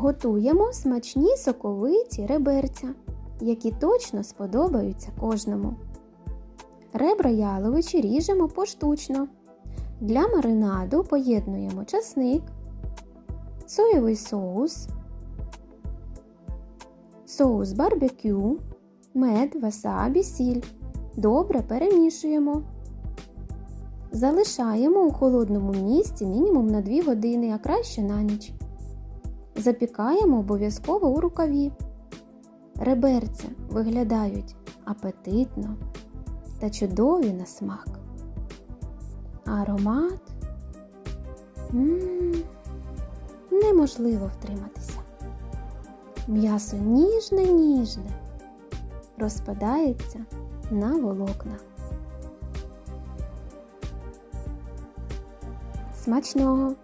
Готуємо смачні соковиті реберця, які точно сподобаються кожному. Ребра яловичі ріжемо поштучно. Для маринаду поєднуємо часник, соєвий соус, соус барбекю, мед, васабі, сіль. Добре перемішуємо. Залишаємо у холодному місці мінімум на 2 години, а краще на ніч. Запікаємо обов'язково у рукаві. Реберця виглядають апетитно та чудові на смак. Аромат м неможливо втриматися. М'ясо ніжне ніжне розпадається на волокна. Смачного!